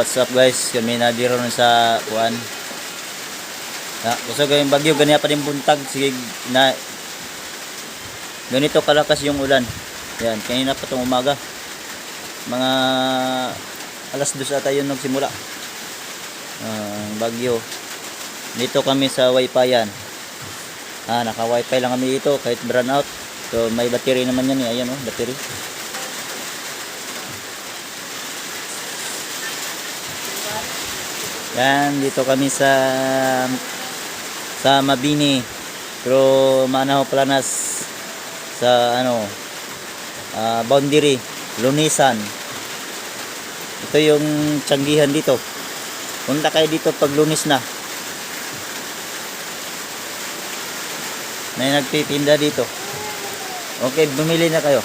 what's up guys? Kami na di ron sa kuan. Na, kusog yung bagyo ganyan pa din buntag sige na ganito kalakas yung ulan. Yan, kanina pa tong umaga. Mga alas dos ata yun nagsimula. Ah, bagyo. Dito kami sa Wi-Fi yan. Ah, naka Wi-Fi lang kami dito kahit brown out. So may battery naman yan eh. Ayan oh, battery. Yan, dito kami sa sa Mabini. Pero Manahaw Planas sa ano ah, boundary, Lunisan. Ito yung tiyanggihan dito. Punta kayo dito pag lunis na. May nagtitinda dito. Okay, bumili na kayo.